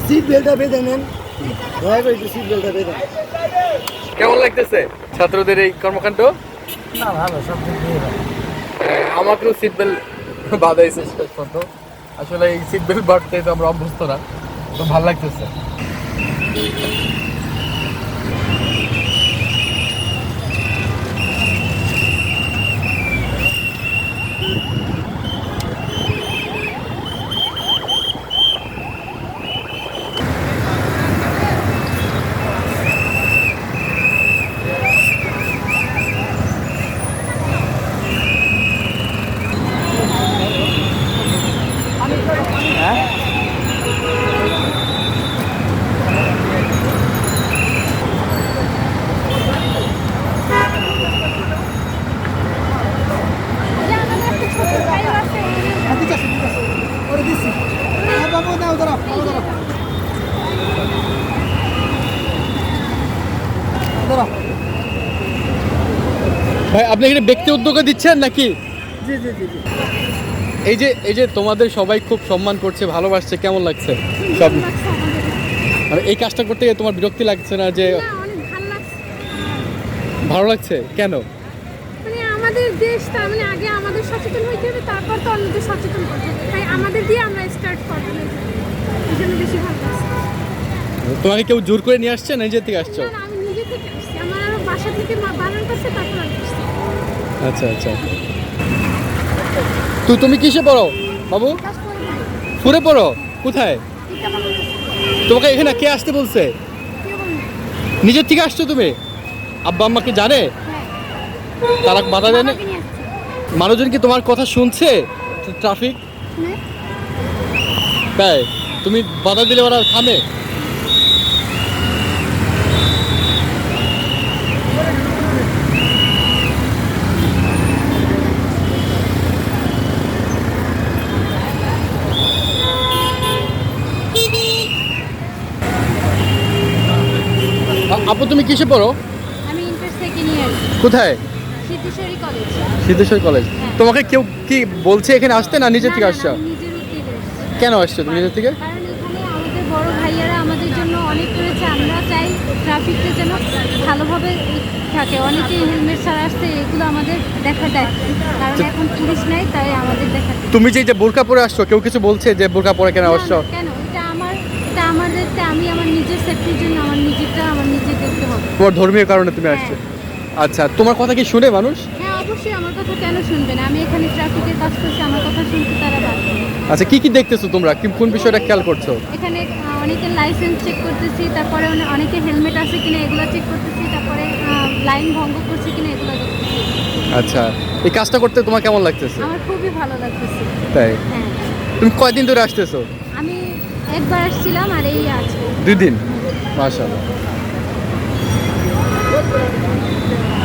Seat বেল্টটা বেঁধে নেন। দয়া করে একটু সিট বেল্টটা বেঁধে কেমন লাগতেছে ছাত্রদের এই কর্মকাণ্ড? না ভালো সব হ্যাঁ, আমাকেও সিট বেল্ট বাঁধাইছে শেষ পর্যন্ত। আসলে এই সিট বেল্ট বাড়তে তো আমরা অভ্যস্ত না তো ভালো লাগতেছে হ্যাঁ, ঠিক আছে ঠিক আছে করে দিচ্ছি হ্যাঁ, বাবু দাও দাঁড়াও বাবু দাঁড়াও দাঁড়াও ভাই আপনি এখানে ব্যক্তি উদ্যোগে দিচ্ছেন নাকি? জি জি এই যে এই যে তোমাদের সবাই খুব সম্মান করছে ভালোবাসছে কেমন লাগছে? সব মানে এই কাজটা করতে গিয়ে তোমার বিরক্তি লাগছে না যে ভালো লাগছে। কেন? মানে আমাদের দেশটা মানে আগে আমাদের সচেতন হইতে হবে তারপর তো অন্যদের সচেতন করতে হবে। তাই আমাদের দিয়ে আমরা স্টার্ট এই জন্য বেশি ভালো লাগছে। তোমাকে কেউ জোর করে নিয়ে আসছে না নিজের থেকে আসছো? না, আমি নিজে থেকে আসছি। আমার বাসা থেকে বারণ করছে তারপর আসছি। আচ্ছা আচ্ছা। তুই তুমি কিসে পড়ো বাবু? ফুরে পড়ো? কোথায়? তোমাকে এখানে কে আসতে বলছে। নিজের থেকে আসছো তুমি? আব্বা আম্মাকে জানে? হ্যাঁ। তারা বাধা দেয় না? মানুষজন কি তোমার কথা শুনছে? ট্রাফিক? তাই? তুমি বাধা দিলে ওরা থামে? আপু তুমি কিসে পড়ো? আমি ইন্টার সেকেন্ড ইয়ার কোথায়? সিদ্ধেশ্বরী কলেজ সিদ্ধেশ্বর কলেজ হ্যাঁ। তোমাকে কেউ কি বলছে এখানে আসতে না নিজের থেকে আসছো। কেন আসছো তুমি নিজের থেকে? কারণ এখানে আমাদের বড় ভাইয়ারা আমাদের জন্য অনেক করেছে। আমরা চাই ট্রাফিকটা যেন ভালোভাবে থাকে। অনেকে হেলমেট ছাড়া আসতে এগুলো আমাদের দেখা দেয়। কারণ এখন পুলিশ নাই তাই আমাদের দেখা তুমি যে যে বোরকা পরে আসছো কেউ কিছু বলছে যে বোরকা পরে কেন আসছো? কেন? এটা আমার এটা আমার দেখতে আমি আমার নিজের সেফটির জন্য আমার নিজেরটা আমার নিজে দেখতে হবে তোমার ধর্মীয় কারণে তুমি আসছো। আচ্ছা তোমার কথা কি শুনে মানুষ? হ্যাঁ অবশ্যই আমার কথা কেন আমি এখানে ট্রাফিকের কাজ করছি আমার কথা শুনতে তারা বাধ্য। আচ্ছা কি কি দেখতেছো তোমরা? কি কোন বিষয়টা খেয়াল করছ? এখানে লাইসেন্স চেক করতেছি তারপরে অনেকে হেলমেট আছে কিনা এগুলো চেক করতেছি তারপরে লাইন ভঙ্গ করছে কিনা এগুলো দেখতেছি। আচ্ছা এই কাজটা করতে তোমার কেমন লাগতেছে? আমার খুবই ভালো লাগতেছে। তাই? হ্যাঁ। তুমি কয়দিন ধরে আসতেছো? আমি একবার আসছিলাম আর এই আজকে। দুই দিন? মাশাআল্লাহ। Thank you.